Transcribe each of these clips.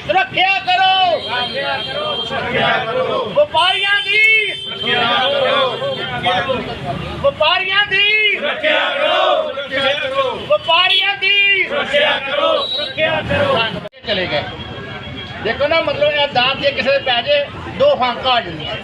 ਸੁਰੱਖਿਆ ਕਰੋ। ਵਪਾਰੀਆਂ ਦੀ ਵਪਾਰੀਆਂ ਦੀ ਵਪਾਰੀਆਂ ਦੀ ਚਲੇ ਗਏ। ਦੇਖੋ ਨਾ, ਮਤਲਬ ਇਹ ਦਾਤ ਜੇ ਕਿਸੇ ਦੇ ਪੈ ਜੇ, ਦੋ ਫਾਂਕਾਂ ਆ ਜਾਂਦੀਆਂ।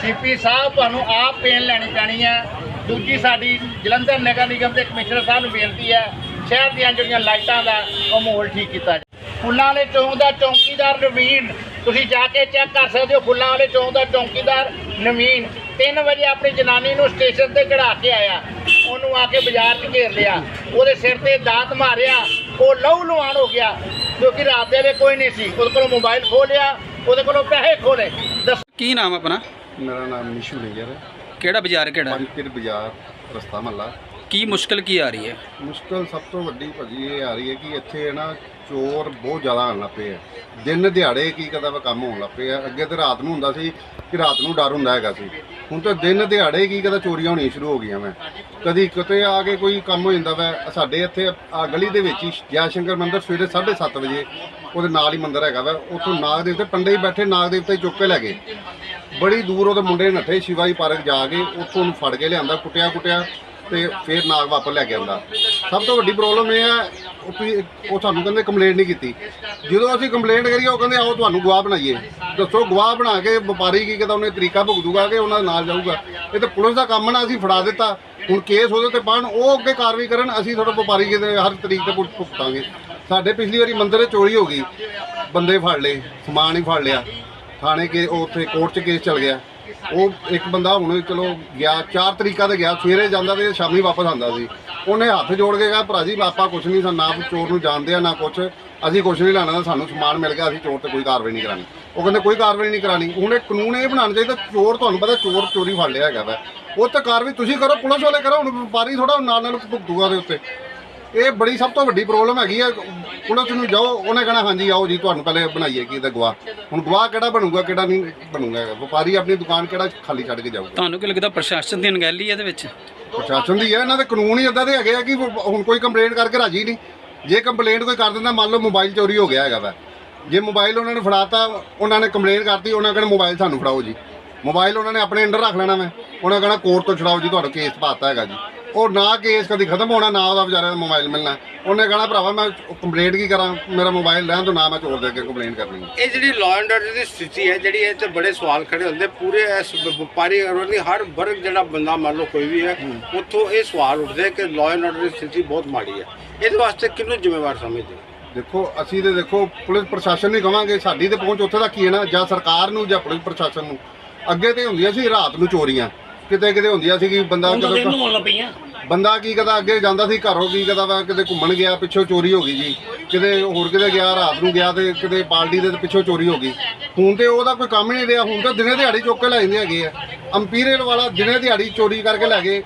ਸੀਪੀ ਸਾਹਿਬ ਤੁਹਾਨੂੰ ਆਪ ਪੇਨ ਲੈਣੀ ਪੈਣੀ ਹੈ। ਦੂਜੀ ਸਾਡੀ ਜਲੰਧਰ ਨਗਰ ਨਿਗਮ ਦੇ ਕਮਿਸ਼ਨਰ ਸਾਹਿਬ ਨੂੰ ਬੇਨਤੀ ਹੈ, ਸ਼ਹਿਰ ਦੀਆਂ ਜਿਹੜੀਆਂ ਲਾਈਟਾਂ ਦਾ ਉਹ ਮਾਹੌਲ ਠੀਕ ਕੀਤਾ ਜਾਵੇ। ਫੁੱਲਾਂ ਵਾਲੇ ਚੌਂਕ ਦਾ ਚੌਂਕੀਦਾਰ ਨਵੀਨ। ਤੁਸੀਂ ਜਾ ਕੇ ਚੈੱਕ ਕਰ ਸਕਦੇ ਹੋ ਫੁੱਲਾਂ ਵਾਲੇ ਚੌਂਕ ਦਾ ਚੌਂਕੀਦਾਰ ਨਵੀਨ। 3 ਵਜੇ ਆਪਣੀ ਜਨਾਨੀ ਨੂੰ ਸਟੇਸ਼ਨ ਤੇ ਚੜਾ ਕੇ ਆਇਆ। ਉਹਨੂੰ ਆ ਕੇ ਬਾਜ਼ਾਰ 'ਚ ਘੇਰ ਲਿਆ। ਉਹਦੇ ਸਿਰ ਤੇ ਦਾਤ ਮਾਰਿਆ। ਉਹ ਲਹੂ ਲੁਹਾਨ ਹੋ ਗਿਆ ਕਿਉਂਕਿ ਰਾਤ ਦੇ ਵੇਲੇ ਕੋਈ ਨਹੀਂ ਸੀ। ਉਹਦੇ ਕੋਲੋਂ ਮੋਬਾਈਲ ਖੋਹ ਲਿਆ ਉਹਦੇ ਕੋਲੋਂ ਪੈਸੇ ਖੋਲੇ ਦੱਸ ਕੀ ਨਾਮ ਆਪਣਾ? ਮੇਰਾ ਨਾਮ ਨਿਸ਼ੂ ਨੇਜਰ ਹੈ। ਕਿਹੜਾ ਬਾਜ਼ਾਰ ਕਿਹੜਾ? ਪੰਜਪੀਰ ਬਾਜ਼ਾਰ ਰਸਤਾ ਮਹੱਲਾ। ਕੀ ਮੁਸ਼ਕਲ ਕੀ ਆ ਰਹੀ ਹੈ? ਮੁਸ਼ਕਲ ਸਭ ਤੋਂ ਵੱਡੀ ਭਾਜੀ ਇਹ ਆ ਰਹੀ ਹੈ ਕਿ ਇੱਥੇ ਨਾ ਚੋਰ ਬਹੁਤ ਜ਼ਿਆਦਾ ਆਉਣ ਲੱਗ ਪਏ ਆ। ਦਿਨ ਦਿਹਾੜੇ ਕੀ ਕਦਾ ਵਾ ਕੰਮ ਹੋਣ ਲੱਗ ਪਏ ਆ। ਅੱਗੇ ਤੇ ਰਾਤ ਨੂੰ ਹੁੰਦਾ ਸੀ ਕਿ ਰਾਤ ਨੂੰ ਡਰ ਹੁੰਦਾ ਹੈਗਾ ਸੀ। ਹੁਣ ਤਾਂ ਦਿਨ ਦਿਹਾੜੇ ਕੀ ਕਦਾ ਚੋਰੀਆਂ ਹੋਣੀਆਂ ਸ਼ੁਰੂ ਹੋ ਗਈਆਂ ਮੈਂ ਕਦੀ ਕਿਤੇ ਆ ਕੇ ਕੋਈ ਕੰਮ ਹੋ ਜਾਂਦਾ ਵਾ। ਸਾਡੇ ਇੱਥੇ ਆ ਗਲੀ ਦੇ ਵਿੱਚ ਹੀ ਜੈ ਸ਼ੰਕਰ ਮੰਦਿਰ ਸਵੇਰੇ 7:30 ਵਜੇ ਉਹਦੇ ਨਾਲ ਹੀ ਮੰਦਿਰ ਹੈਗਾ ਵਾ। ਉੱਥੋਂ ਨਾਗ ਦੇਵਤੇ ਪੰਡੇ ਹੀ ਬੈਠੇ, ਨਾਗ ਦੇਵਤੇ ਹੀ ਚੁੱਕ ਕੇ ਲੈ ਗਏ। ਬੜੀ ਦੂਰ ਉਹਦੇ ਮੁੰਡੇ ਨੱਠੇ, ਸ਼ਿਵਾਈ ਪਾਰਕ ਜਾ ਕੇ ਉੱਥੋਂ ਉਹਨੂੰ ਫੜ ਕੇ ਲਿਆਂਦਾ ਕੁੱਟਿਆ ਕੁੱਟਿਆ ਤੇ ਫਿਰ ਨਾਗ ਵਾਪਸ ਲੈ ਕੇ ਆਂਦਾ ਸਭ ਤੋਂ ਵੱਡੀ ਪ੍ਰੋਬਲਮ ਇਹ ਹੈ, ਉਹ ਵੀ ਉਹ ਸਾਨੂੰ ਕਹਿੰਦੇ ਕੰਪਲੇਂਟ ਨਹੀਂ ਕੀਤੀ। ਜਦੋਂ ਅਸੀਂ ਕੰਪਲੇਂਟ ਕਰੀਏ, ਉਹ ਕਹਿੰਦੇ ਆਓ ਤੁਹਾਨੂੰ ਗਵਾਹ ਬਣਾਈਏ। ਦੱਸੋ ਗਵਾਹ ਬਣਾ ਕੇ ਵਪਾਰੀ ਕੀ ਕਹਿੰਦਾ, ਉਹਨੇ ਤਰੀਕਾ ਭੁਗਤੂਗਾ ਕਿ ਉਹਨਾਂ ਦੇ ਨਾਲ ਜਾਊਗਾ। ਇਹ ਤਾਂ ਪੁਲਿਸ ਦਾ ਕੰਮ ਨਾ, ਅਸੀਂ ਫੜਾ ਦਿੱਤਾ। ਹੁਣ ਕੇਸ ਉਹਦੇ ਤੇ ਪਾਣ ਉਹ ਅੱਗੇ ਕਾਰਵਾਈ ਕਰਨ, ਅਸੀਂ ਤੁਹਾਡਾ ਵਪਾਰੀ ਕਿਤੇ ਹਰ ਤਰੀਕ ਤੇ ਭੁਗ- ਭੁਗਤਾਂਗੇ ਸਾਡੇ ਪਿਛਲੀ ਵਾਰੀ ਮੰਦਰ ਚੋਰੀ ਹੋ ਗਈ। ਬੰਦੇ ਫੜ ਲਏ, ਸਮਾਨ ਹੀ ਫੜ ਲਿਆ। ਥਾਣੇ ਕੇ, ਉਹ ਉੱਥੇ ਕੋਰਟ 'ਚ ਕੇਸ ਚੱਲ ਗਿਆ। ਉਹ ਇੱਕ ਬੰਦਾ ਹੁਣ ਚਲੋ ਗਿਆ, ਚਾਰ ਤਰੀਕਾ ਤੇ ਗਿਆ, ਸਵੇਰੇ ਜਾਂਦਾ ਤੇ ਸ਼ਾਮੀ ਵਾਪਸ ਆਉਂਦਾ ਸੀ। ਉਹਨੇ ਹੱਥ ਜੋੜ ਕੇ ਕਿਹਾ, ਭਰਾ ਜੀ ਆਪਾਂ ਕੁਛ ਨਹੀਂ, ਸਾਨੂੰ ਨਾ ਚੋਰ ਨੂੰ ਜਾਣਦੇ ਆ, ਨਾ ਕੁਛ। ਅਸੀਂ ਕੁਛ ਨਹੀਂ ਲੈਣਾ, ਸਾਨੂੰ ਸਮਾਨ ਮਿਲ ਗਿਆ, ਅਸੀਂ ਚੋਰ ਤੇ ਕੋਈ ਕਾਰਵਾਈ ਨਹੀਂ ਕਰਾਣੀ ਉਹ ਕਹਿੰਦੇ, ਕੋਈ ਕਾਰਵਾਈ ਨਹੀਂ ਕਰਾਣੀ ਹੁਣ ਇਹ ਕਾਨੂੰਨ ਇਹ ਬਣਾਉਣਾ ਚਾਹੀਦਾ, ਚੋਰ ਤੁਹਾਨੂੰ ਪਤਾ, ਚੋਰ ਚੋਰੀ ਫੜ ਲਿਆ ਹੈਗਾ ਵਾ। ਉਹ ਤਾਂ ਕਾਰਵਾਈ ਤੁਸੀਂ ਕਰੋ, ਪੁਲਿਸ ਵਾਲੇ ਕਰੋ, ਹੁਣ ਵਪਾਰੀ ਥੋੜਾ ਨਾਲ ਨਾਲ ਭੁਗਤੂਗਾ ਦੇ ਉੱਤੇ। ਇਹ ਬੜੀ ਸਭ ਤੋਂ ਵੱਡੀ ਪ੍ਰੋਬਲਮ ਹੈਗੀ ਆ। ਪੁਲਿਸ ਨੂੰ ਜਾਓ ਉਹਨੇ ਕਹਣਾ ਹਾਂਜੀ ਆਓ ਜੀ ਤੁਹਾਨੂੰ ਪਹਿਲੇ ਬਣਾਈਏ ਕੀ ਤੇ ਗਵਾਹ। ਹੁਣ ਗਵਾਹ ਕਿਹੜਾ ਬਣੂਗਾ ਕਿਹੜਾ ਨਹੀਂ ਬਣੂਗਾ। ਵਪਾਰੀ ਆਪਣੀ ਦੁਕਾਨ ਕਿਹੜਾ ਖਾਲੀ ਛੱਡ ਕੇ ਜਾਊਗਾ? ਤੁਹਾਨੂੰ ਕੀ ਲੱਗਦਾ ਪ੍ਰਸ਼ਾਸਨ ਦੀ ਅਣਗਹਿਲੀ ਇਹਦੇ ਵਿੱਚ? ਪ੍ਰਸ਼ਾਸਨ ਦੀ ਹੈ ਇਹਨਾਂ ਦੇ ਕਾਨੂੰਨ ਹੀ ਇਦਾਂ ਦੇ ਹੈਗੇ ਆ ਕਿ ਹੁਣ ਕੋਈ ਕੰਪਲੇਂਟ ਕਰਕੇ ਰਾਜੀ ਨਹੀਂ। ਜੇ ਕੰਪਲੇਂਟ ਕੋਈ ਕਰ ਦਿੰਦਾ ਮੰਨ ਲਓ ਮੋਬਾਈਲ ਚੋਰੀ ਹੋ ਗਿਆ ਹੈਗਾ ਵਾ। ਜੇ ਮੋਬਾਈਲ ਉਹਨਾਂ ਨੇ ਫੜਾਤਾ ਉਹਨਾਂ ਨੇ ਕੰਪਲੇਂਟ ਕਰਤੀ ਉਹਨਾਂ ਕਹਿੰਦੇ ਮੋਬਾਈਲ ਸਾਨੂੰ ਫੜਾਓ ਜੀ। ਮੋਬਾਈਲ ਉਹਨਾਂ ਨੇ ਆਪਣੇ ਅੰਡਰ ਰੱਖ ਲੈਣਾ ਮੈਂ ਉਹਨਾਂ ਕਹਿਣਾ ਕੋਰਟ ਤੋਂ ਛਡਾਓ ਜੀ ਤੁਹਾਡਾ ਕੇਸ ਪਾਤਾ ਹੈਗਾ ਜੀ। ਉਹ ਨਾ ਕੇਸ ਕਦੀ ਖਤਮ ਹੋਣਾ ਨਾ ਉਹਦਾ ਵਿਚਾਰੇ ਦਾ ਮੋਬਾਈਲ ਮਿਲਣਾ। ਉਹਨੇ ਕਹਣਾ ਭਰਾਵਾ ਮੈਂ ਕੰਪਲੇਂਟ ਕੀ ਕਰਾਂ? ਮੇਰਾ ਮੋਬਾਈਲ ਲੈਣ ਤੋਂ ਨਾ ਮੈਂ ਚੋਰ ਦੇ ਕੇ ਕੰਪਲੇਂਟ ਕਰਨੀ ਹੈ। ਇਹ ਜਿਹੜੀ ਲਾਅ ਐਂਡ ਆਰਡਰ ਦੀ ਸਥਿਤੀ ਹੈ ਜਿਹੜੀ ਇਹ ਤੇ ਬੜੇ ਸਵਾਲ ਖੜੇ ਹੁੰਦੇ। ਪੂਰੇ ਇਸ ਵ- ਵਪਾਰੀ ਅਰਵਲੀ ਹਰ ਵਰਗ ਜਿਹੜਾ ਬੰਦਾ ਮੰਨ ਲਓ ਕੋਈ ਵੀ ਹੈ ਉੱਥੋਂ ਇਹ ਸਵਾਲ ਉੱਠਦੇ ਕਿ ਲਾਅ ਐਂਡ ਆਰਡਰ ਦੀ ਸਥਿਤੀ ਬਹੁਤ ਮਾੜੀ ਹੈ। ਇਹਦੇ ਵਾਸਤੇ ਕਿਹਨੂੰ ਜ਼ਿੰਮੇਵਾਰ ਸਮਝਦੇ ਹੋ? ਦੇਖੋ ਅਸੀਂ ਤੇ ਦੇਖੋ ਪੁਲਿਸ ਪ੍ਰਸ਼ਾਸਨ ਨੂੰ ਹੀ ਕਵਾਂਗੇ ਸਾਡੀ ਤੇ ਪਹੁੰਚ ਉੱਥੇ ਤੱਕ ਹੀ ਹੈ ਨਾ ਜਾਂ ਸਰਕਾਰ ਨੂੰ ਜਾਂ ਪੁਲਿਸ ਪ੍ਰਸ਼ਾਸਨ ਨੂੰ। ਅੱਗੇ ਤੇ ਹੁੰਦੀਆਂ ਸੀ ਰਾਤ ਨੂੰ ਚੋਰੀਆਂ। ਕਿਤੇ ਕਿਤੇ ਹੁੰਦੀਆਂ ਸੀ ਕਿ ਬੰਦਾ ਕਦੇ ਬੰਦਾ ਕੀ ਕਦਾ ਅੱਗੇ ਜਾਂਦਾ ਸੀ ਘਰੋਂ ਕੀ ਕਦਾ ਵਾ ਕਿਤੇ ਘੁੰਮਣ ਗਿਆ ਪਿੱਛੋਂ ਚੋਰੀ ਹੋ ਗਈ ਜੀ। ਕਿਤੇ ਹੋਰ ਕਿਤੇ ਗਿਆ ਰਾਤ ਨੂੰ ਗਿਆ ਤੇ ਕਿਤੇ ਪਾਰਟੀ ਦੇ ਪਿੱਛੋਂ ਚੋਰੀ ਹੋ ਗਈ। ਹੁਣ ਤੇ ਉਹਦਾ ਕੋਈ ਕੰਮ ਹੀ ਨਹੀਂ ਰਿਹਾ ਹੁਣ ਤਾਂ ਦਿਨੇ ਦਿਹਾੜੀ ਚੁੱਕ ਕੇ ਲੈ ਜਾਂਦੇ ਹੈਗੇ ਆ। ਅੰਪੀਰੀਅਲ ਵਾਲਾ ਦਿਨੇ ਦਿਹਾੜੀ ਚੋਰੀ ਕਰਕੇ ਲੈ ਗਏ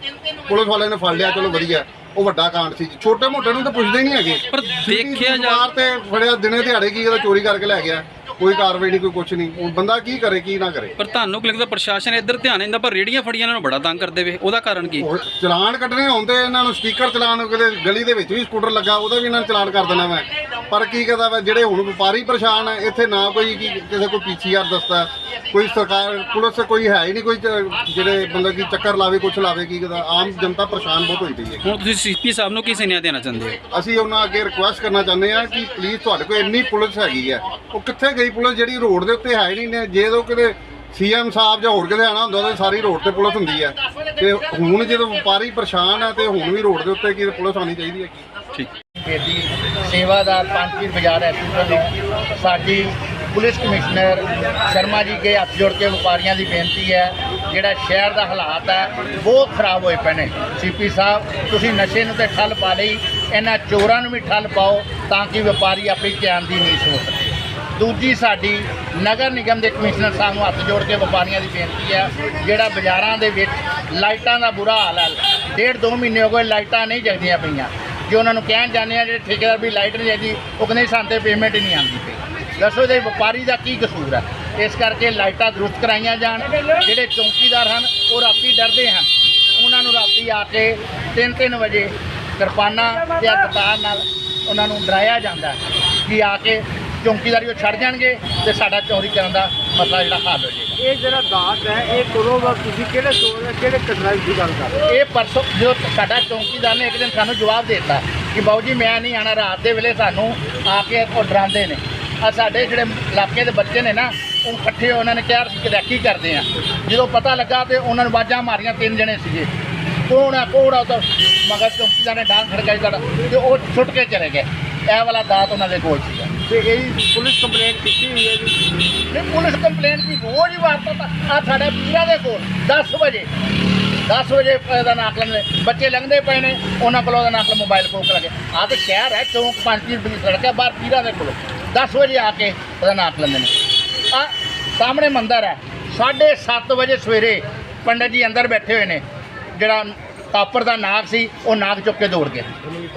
ਪੁਲਿਸ ਵਾਲਿਆਂ ਨੇ ਫੜ ਲਿਆ ਚਲੋ ਵਧੀਆ ਉਹ ਵੱਡਾ ਕਾਂਡ ਸੀ। ਛੋਟੇ ਮੋਟੇ ਨੂੰ ਤਾਂ ਪੁੱਛਦੇ ਹੀ ਨਹੀਂ ਹੈਗੇ। ਪਰ ਦੇਖਿਆ ਜਾ ਤੇ ਫੜਿਆ ਦਿਨੇ ਦਿਹਾੜੇ ਕੀ ਕਦਾ ਚੋਰੀ ਕਰਕੇ ਲੈ ਗਿਆ। ਕੋਈ ਕਾਰਵਾਈ ਨਹੀਂ ਕੋਈ ਕੁਛ ਨਹੀਂ। ਹੁਣ ਬੰਦਾ ਕੀ ਕਰੇ ਕੀ ਨਾ ਕਰੇ? ਪਰ ਤੁਹਾਨੂੰ ਕੀ ਲੱਗਦਾ ਪ੍ਰਸ਼ਾਸਨ ਇੱਧਰ ਧਿਆਨ ਨਹੀਂ ਦਿੰਦਾ ਪਰ ਰੇੜੀਆਂ ਫੜੀਆਂ ਇਹਨਾਂ ਨੂੰ ਬੜਾ ਤੰਗ ਕਰਦੇ ਵੇ? ਉਹਦਾ ਕਾਰਨ ਕੀ? ਉਹ ਚਲਾਨ ਕੱਢਣੇ ਹੁੰਦੇ ਇਹਨਾਂ ਨੂੰ ਸਪੀਕਰ ਚਲਾਨ ਕਿਤੇ ਗਲੀ ਦੇ ਵਿੱਚ ਵੀ ਸਕੂਟਰ ਲੱਗਾ ਉਹਦਾ ਵੀ ਇਹਨਾਂ ਨੇ ਚਲਾਨ ਕਰ ਦੇਣਾ ਮੈਂ। ਪਰ ਕੀ ਕਹਦਾ ਵਾ ਜਿਹੜੇ ਹੁਣ ਵਪਾਰੀ ਪਰੇਸ਼ਾਨ ਹੈ ਇੱਥੇ ਨਾ ਕੋਈ ਕੀ ਕਿਸੇ ਕੋਈ ਪੀਸੀਆਰ ਦੱਸਦਾ ਕੋਈ ਸਰਕਾਰ ਪੁਲਿਸ ਕੋਈ ਹੈ ਹੀ ਨਹੀਂ ਕੋਈ ਜਿਹੜੇ ਬੰਦਾ ਕੀ ਚੱਕਰ ਲਾਵੇ ਕੁਛ ਲਾਵੇ ਕੀ ਕਹਦਾ? ਆਮ ਜਨਤਾ ਪਰੇਸ਼ਾਨ ਬਹੁਤ ਹੋਈ ਪਈ ਹੈ। ਹੁਣ ਤੁਸੀਂ ਸੀਪੀ ਸਾਹਿਬ ਨੂੰ ਕੀ ਸੁਨੇਹਾ ਦੇਣਾ ਚਾਹੁੰਦੇ ਹੋ? ਅਸੀਂ ਉਹਨਾਂ ਅੱਗੇ ਰਿਕੁਐਸਟ ਕਰਨਾ ਚਾਹੁੰਦੇ ਹਾਂ ਕਿ ਪਲੀਜ਼ ਤੁਹਾਡੇ ਕੋਲ ਇੰਨੀ ਪੁਲਿਸ ਹੈਗੀ ਹੈ ਉਹ ਕਿੱਥੇ ਗਈ ਪੁਲਿਸ ਜਿਹੜੀ ਰੋਡ ਦੇ ਉੱਤੇ ਹੈ ਹੀ ਨਹੀਂ ਨੇ। ਜੇ ਉਹ ਕਿਤੇ ਸੀਐਮ ਸਾਹਿਬ ਜਾਂ ਹੋਰ ਕਿਤੇ ਆਣਾ ਹੁੰਦਾ ਤਾਂ ਸਾਰੀ ਰੋਡ ਤੇ ਪੁਲਿਸ ਹੁੰਦੀ ਹੈ। ਤੇ ਹੁਣ ਜਦੋਂ ਵਪਾਰੀ ਪਰੇਸ਼ਾਨ ਹੈ ਤੇ ਹੁਣ ਵੀ ਰੋਡ ਦੇ ਉੱਤੇ ਕੀ ਪੁਲਿਸ ਆਣੀ ਚਾਹੀਦੀ ਹੈ। ਠੀਕ। ਬੇਦੀ ਸੇਵਾਦਾਰ ਪੰਜਪੀਰ ਬਾਜ਼ਾਰ ਐਸੋਸੀਏਸ਼ਨ ਸਾਡੀ ਪੁਲਿਸ ਕਮਿਸ਼ਨਰ ਸ਼ਰਮਾ ਜੀ ਕੇ ਹੱਥ ਜੋੜ ਕੇ ਵਪਾਰੀਆਂ ਦੀ ਬੇਨਤੀ ਹੈ ਜਿਹੜਾ ਸ਼ਹਿਰ ਦਾ ਹਾਲਾਤ ਹੈ ਬਹੁਤ ਖਰਾਬ ਹੋਏ ਪਏ ਨੇ। ਸੀਪੀ ਸਾਹਿਬ ਤੁਸੀਂ ਨਸ਼ੇ ਨੂੰ ਤੇ ਠੱਲ ਪਾ ਲਈ ਇਹਨਾਂ ਚੋਰਾਂ ਨੂੰ ਵੀ ਠੱਲ ਪਾਓ ਤਾਂ ਕਿ ਵਪਾਰੀ ਆਪਣੀ ਚੈਨ ਦੀ ਨੀਂਦ ਸੋ ਸਕੇ ਦੂਜੀ ਸਾਡੀ ਨਗਰ ਨਿਗਮ ਦੇ ਕਮਿਸ਼ਨਰ ਸਾਹਿਬ ਨੂੰ ਹੱਥ ਜੋੜ ਕੇ ਵਪਾਰੀਆਂ ਦੀ ਬੇਨਤੀ ਹੈ, ਜਿਹੜਾ ਬਾਜ਼ਾਰਾਂ ਦੇ ਵਿੱਚ ਲਾਈਟਾਂ ਦਾ ਬੁਰਾ ਹਾਲ ਹੈ, ਡੇਢ ਦੋ ਮਹੀਨੇ ਹੋ ਗਏ ਲਾਈਟਾਂ ਨਹੀਂ ਜਗਦੀਆਂ ਪਈਆਂ। ਜੇ ਉਹਨਾਂ ਨੂੰ ਕਹਿਣ ਜਾਂਦੇ ਆ, ਜਿਹੜੇ ਠੇਕੇਦਾਰ ਵੀ ਲਾਈਟ ਨਹੀਂ ਜਾਂਦੀ ਉਹ ਕਹਿੰਦੇ ਸਾਨੂੰ ਤੇ ਪੇਮੈਂਟ ਹੀ ਨਹੀਂ ਆਉਂਦੀ ਪਈ। ਦੱਸੋ ਇਹਦੇ ਵਪਾਰੀ ਦਾ ਕੀ ਕਸੂਰ ਹੈ? ਇਸ ਕਰਕੇ ਲਾਈਟਾਂ ਦਰੁਸਤ ਕਰਾਈਆਂ ਜਾਣ, ਜਿਹੜੇ ਚੌਕੀਦਾਰ ਹਨ, ਉਹ ਰਾਤੀ ਡਰਦੇ ਹਨ। ਉਹਨਾਂ ਨੂੰ ਰਾਤੀ ਆ ਕੇ 3-3 ਵਜੇ ਕਿਰਪਾਨਾਂ ਜਾਂ ਦਤਾਰ ਨਾਲ ਉਹਨਾਂ ਨੂੰ ਡਰਾਇਆ ਜਾਂਦਾ ਕਿ ਆ ਕੇ ਚੌਂਕੀਦਾਰੀ ਉਹ ਛੱਡ ਜਾਣਗੇ ਤੇ ਸਾਡਾ ਚੋਰੀ ਕਰਨ ਦਾ ਮਸਲਾ ਜਿਹੜਾ ਹੱਲ ਹੋ ਜਾਏਗਾ। ਇਹ ਜਿਹੜਾ ਦਾਤ ਹੈ ਇਹ ਕਦੋਂ ਦਾ ਤੁਸੀਂ ਕਿਹੜੇ ਚੋਰ ਹੈ ਕਿਹੜੇ ਕਟਰਾਈ ਦੀ ਗੱਲ ਕਰ ਰਹੇ ਹੋ? ਇਹ ਪਰਸੋਂ ਜਦੋਂ ਸਾਡਾ ਚੌਂਕੀਦਾਰ ਨੇ ਇੱਕ ਦਿਨ ਸਾਨੂੰ ਜਵਾਬ ਦੇ ਦਿੱਤਾ ਕਿ ਬਾਊ ਜੀ ਮੈਂ ਨਹੀਂ ਆਣਾ ਰਾਤ ਦੇ ਵੇਲੇ ਸਾਨੂੰ ਆ ਕੇ ਉਹ ਡਰਾਉਂਦੇ ਨੇ। ਆ ਸਾਡੇ ਜਿਹੜੇ ਇਲਾਕੇ ਦੇ ਬੱਚੇ ਨੇ ਨਾ ਉਹ ਇਕੱਠੇ ਉਹਨਾਂ ਨੇ ਕਿਹਾ ਅਸੀਂ ਰੈਕੀ ਕਰਦੇ ਆ ਜਦੋਂ ਪਤਾ ਲੱਗਾ ਤੇ ਉਹਨਾਂ ਨੂੰ ਬਾਜਾਂ ਮਾਰੀਆਂ ਤਿੰਨ ਜਣੇ ਸੀਗੇ। ਕੌਣ ਆ ਕੌਣ ਆ ਤਾਂ ਮਗਰ ਚੌਂਕੀਦਾਰ ਨੇ ਡਾਂਗ ਖੜਕਾਈ ਸਾਡਾ ਤੇ ਉਹ ਛੁੱਟ ਕੇ ਚਲੇ ਗਏ। ਇਹ ਵਾਲਾ ਦਾਤ ਉਹਨਾਂ ਦੇ ਕੋਲ ਸੀਗਾ ਤੇ ਇਹ ਪੁਲਿਸ ਕੰਪਲੇਂਟ ਕੀਤੀ ਹੋਈ ਹੈ ਜੀ। ਨਹੀਂ, ਪੁਲਿਸ ਕੰਪਲੇਂਟ ਦੀ ਰੋਜ਼ ਹੀ ਵਾਰਤਾ ਆ ਸਾਡੇ ਪੀਰਾਂ ਦੇ ਕੋਲ 10 ਵਜੇ। 10 ਵਜੇ ਦਾ ਨਾਕਲਨ ਨੇ ਬੱਚੇ ਲੰਘਦੇ ਪਏ ਨੇ, ਉਹਨਾਂ ਕੋਲੋਂ ਉਹਦਾ ਨਾਕਲ ਮੋਬਾਈਲ ਕੋਲ ਲੱਗੇ। ਆ ਤੇ ਸ਼ਹਿਰ ਹੈ, ਚੌਂਕ ਪੰਜ ਪੀਰ ਦੀ ਸੜਕ ਹੈ, ਬਾਹਰ ਪੀਰਾਂ ਦੇ ਕੋਲ। 10 ਵਜੇ ਆ ਕੇ ਉਹਦਾ ਨਾਕ ਲੈਂਦੇ ਨੇ। ਆ ਸਾਹਮਣੇ ਮੰਦਰ ਹੈ। 7:30 ਵਜੇ ਸਵੇਰੇ ਪੰਡਤ ਜੀ ਅੰਦਰ ਬੈਠੇ ਹੋਏ ਨੇ, ਜਿਹੜਾ ਕਾਪਰ ਦਾ ਨਾਗ ਸੀ, ਉਹ ਨਾਗ ਚੁੱਕ ਕੇ ਦੌੜ ਗਏ।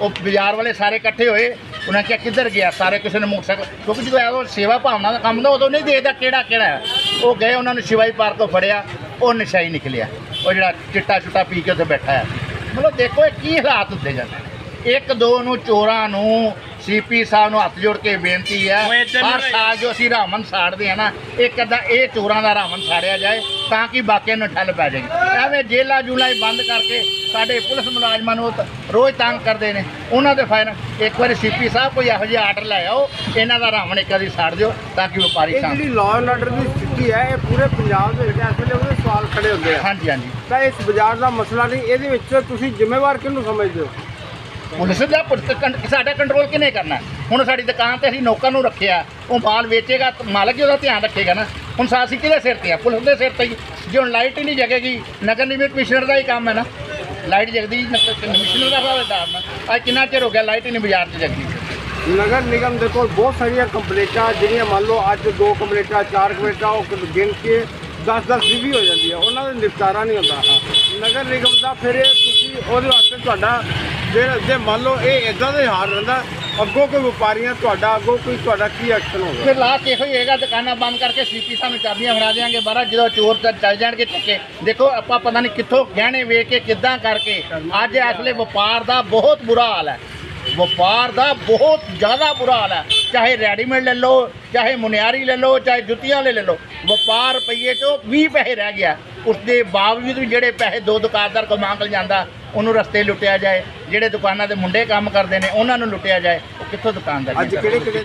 ਉਹ ਬਾਜ਼ਾਰ ਵਾਲੇ ਸਾਰੇ ਇਕੱਠੇ ਹੋਏ, ਉਹਨਾਂ ਕਿਹਾ, ਕਿੱਧਰ ਗਿਆ? ਸਾਰੇ ਕਿਸੇ ਨੇ ਮੋਟਰਸਾਈਕਲ ਕਿਉਂਕਿ ਜਦੋਂ ਇਹ ਸੇਵਾ ਭਾਵਨਾ ਦਾ ਕੰਮ ਹੁੰਦਾ ਉਦੋਂ ਨਹੀਂ ਦੇਖਦਾ ਕਿਹੜਾ ਕਿਹੜਾ ਹੈ। ਉਹ ਗਏ, ਉਹਨਾਂ ਨੂੰ ਸ਼ਿਵਾਈ ਪਾਰਕ ਤੋਂ ਫੜਿਆ, ਉਹ ਨਸ਼ਾਈ ਨਿਕਲਿਆ। ਉਹ ਜਿਹੜਾ ਚਿੱਟਾ ਚੁੱਟਾ ਪੀ ਕੇ ਉੱਥੇ ਬੈਠਾ ਹੈ। ਮਤਲਬ ਦੇਖੋ ਇਹ ਕੀ ਹਾਲਾਤ ਹੁੰਦੇ ਜਾਂਦੇ ਇੱਕ ਦੋ ਨੂੰ ਚੋਰਾਂ ਨੂੰ ਸੀਪੀ ਸਾਹਿਬ ਨੂੰ ਹੱਥ ਜੋੜ ਕੇ ਬੇਨਤੀ ਹੈ ਹਰ ਸਾਲ ਜੋ ਅਸੀਂ ਰਾਮਨ ਸਾੜਦੇ ਆ ਨਾ ਇੱਕ ਅੱਧਾ ਇਹ ਚੋਰਾਂ ਦਾ ਰਾਮਨ ਸਾੜਿਆ ਜਾਏ ਤਾਂ ਕਿ ਬਾਕੀਆਂ ਨੂੰ ਠੱਲ ਪੈ ਜਾਏਗੀ ਐਵੇਂ ਜੇਲਾ ਜੂਲਾ ਹੀ ਬੰਦ ਕਰਕੇ ਸਾਡੇ ਪੁਲਿਸ ਮੁਲਾਜ਼ਮਾਂ ਨੂੰ ਰੋਜ਼ ਤੰਗ ਕਰਦੇ ਨੇ। ਉਹਨਾਂ ਦੇ ਫਾਇਨ ਇੱਕ ਵਾਰੀ ਸੀਪੀ ਸਾਹਿਬ ਕੋਈ ਇਹੋ ਜਿਹਾ ਆਰਡਰ ਲੈ ਆਓ ਇਹਨਾਂ ਦਾ ਰਾਮਨ ਇੱਕ ਵਾਰੀ ਸਾੜ ਦਿਓ ਤਾਂ ਕਿ ਵਪਾਰੀ ਸ਼ਾਂਤ ਜਿਹੜੀ ਲਾਅ ਐਂਡ ਆਰਡਰ ਦੀ ਸਥਿਤੀ ਹੈ ਇਹ ਪੂਰੇ ਪੰਜਾਬ ਦੇ ਵਿੱਚ ਇਸ ਵੇਲੇ ਉਹਦੇ ਸਵਾਲ ਖੜੇ ਹੁੰਦੇ ਆ। ਹਾਂਜੀ ਹਾਂਜੀ। ਤਾਂ ਇਸ ਬਾਜ਼ਾਰ ਦਾ ਮਸਲਾ ਨਹੀਂ ਇਹਦੇ ਵਿੱਚ ਤੁਸੀਂ ਜ਼ਿੰਮੇਵਾਰ ਕਿਹਨੂੰ ਸਮਝਦੇ ਹੋ? ਪੁਲਿਸ ਦਾ ਪੁਲਿਸ ਕੰ- ਸਾਡਾ ਕੰਟਰੋਲ ਕਿਨੇ ਕਰਨਾ? ਹੁਣ ਸਾਡੀ ਦੁਕਾਨ ਤੇ ਅਸੀਂ ਨੌਕਰ ਨੂੰ ਰੱਖਿਆ, ਉਹ ਮਾਲ ਵੇਚੇਗਾ ਤਾਂ ਮਾਲਕ ਹੀ ਉਹਦਾ ਧਿਆਨ ਰੱਖੇਗਾ ਨਾ। ਹੁਣ ਸਾ- ਅਸੀਂ ਕਿਹਦੇ ਸਿਰ ਤੇ ਆ? ਪੁਲਿਸ ਦੇ ਸਿਰ ਤੇ ਹੀ। ਜੇ ਹੁਣ ਲਾਈਟ ਹੀ ਨਹੀਂ ਜਗੇਗੀ, ਨਗਰ ਨਿਗਮ ਕਮਿਸ਼ਨਰ ਦਾ ਹੀ ਕੰਮ ਹੈ ਨਾ। ਲਾਈਟ ਜਗਦੀ ਨਗਰ ਕਮਿਸ਼ਨਰ ਦਾ ਹਵਾਲੇਦਾਰ ਨਾ। ਅੱਜ ਕਿੰਨਾ ਚਿਰ ਹੋ ਗਿਆ ਲਾਈਟ ਹੀ ਨਹੀਂ ਬਾਜ਼ਾਰ 'ਚ ਜਗਦੀ? ਨਗਰ ਨਿਗਮ ਦੇ ਕੋਲ ਬਹੁਤ ਸਾਰੀਆਂ ਕੰਪਲੇਂਟਾਂ, ਜਿਹੜੀਆਂ ਮੰਨ ਲਓ ਅੱਜ ਦੋ ਕੰਪਲੇਂਟਾਂ, ਚਾਰ ਕੰਪਲੇਂਟਾਂ, ਉਹ ਗਿਣ ਕੇ 10-10 ਰਿਵਿਊ ਹੋ ਜਾਂਦੀ ਹੈ। ਉਹਨਾਂ ਦਾ ਨਿਪਟਾਰਾ ਨਹੀਂ ਹੁੰਦਾ। ਨਗਰ ਨਿਗਮ ਦਾ ਫਿਰ ਇਹ ਤੁਸੀਂ ਉਹਦੇ ਵਾਸਤੇ ਤੁਹਾਡਾ ਜੇ ਜੇ ਮੰਨ ਲਓ ਇਹ ਇਦਾਂ ਦਾ ਹਾਲ ਰਹਿੰਦਾ, ਅੱਗੋਂ ਕੋਈ ਵਪਾਰੀਆਂ ਤੁਹਾਡਾ, ਅੱਗੋਂ ਕੋਈ ਤੁਹਾਡਾ ਕੀ ਐਕਸ਼ਨ ਹੋਗਾ ਫਿਰ ਲਾਸਟ ਇਹੋ ਹੀ ਹੈਗਾ ਦੁਕਾਨਾਂ ਬੰਦ ਕਰਕੇ ਸੀਪੀ ਸਾਨੂੰ ਚਾਬੀਆਂ ਫੜਾ ਦੇਾਂਗੇ ਬਾਹਰ ਜਦੋਂ ਚੋਰ ਤਾਂ ਚੱਲ ਜਾਣਗੇ ਚੱਕੇ ਦੇਖੋ, ਆਪਾਂ ਪਤਾ ਨਹੀਂ ਕਿੱਥੋਂ ਗਹਿਣੇ ਵੇਚ ਕੇ ਕਿੱਦਾਂ ਕਰਕੇ ਅੱਜ ਇਸ ਵੇਲੇ ਵਪਾਰ ਦਾ ਬਹੁਤ ਬੁਰਾ ਹਾਲ ਹੈ। ਵਪਾਰ ਦਾ ਬਹੁਤ ਜ਼ਿਆਦਾ ਬੁਰਾ ਹਾਲ ਹੈ। ਚਾਹੇ ਰੈਡੀਮੇਡ ਲੈ ਲਓ, ਚਾਹੇ ਮੁਨਿਆਰੀ ਲੈ ਲਓ, ਚਾਹੇ ਜੁੱਤੀਆਂ ਲੈ ਲੈ ਲਓ, ਵਪਾਰ ਰੁਪਈਏ ਚੋਂ 20 ਪੈਸੇ ਰਹਿ ਗਿਆ। ਉਸ ਦੇ ਬਾਵਜੂਦ ਵੀ ਜਿਹੜੇ ਪੈਸੇ ਦੋ ਦੁਕਾਨਦਾਰ ਕੋ ਮੰਗ ਜਾਂਦਾ ਉਹਨੂੰ ਰਸਤੇ ਲੁੱਟਿਆ ਜਾਏ ਜਿਹੜੇ ਦੁਕਾਨਾਂ ਦੇ ਮੁੰਡੇ ਕੰਮ ਕਰਦੇ ਨੇ ਉਹਨਾਂ ਨੂੰ ਲੁੱਟਿਆ ਜਾਏ ਉਹ ਕਿੱਥੋਂ ਦੁਕਾਨਦਾਰ ਅੱਜ ਕਿਹੜੇ ਕਿਹੜੇ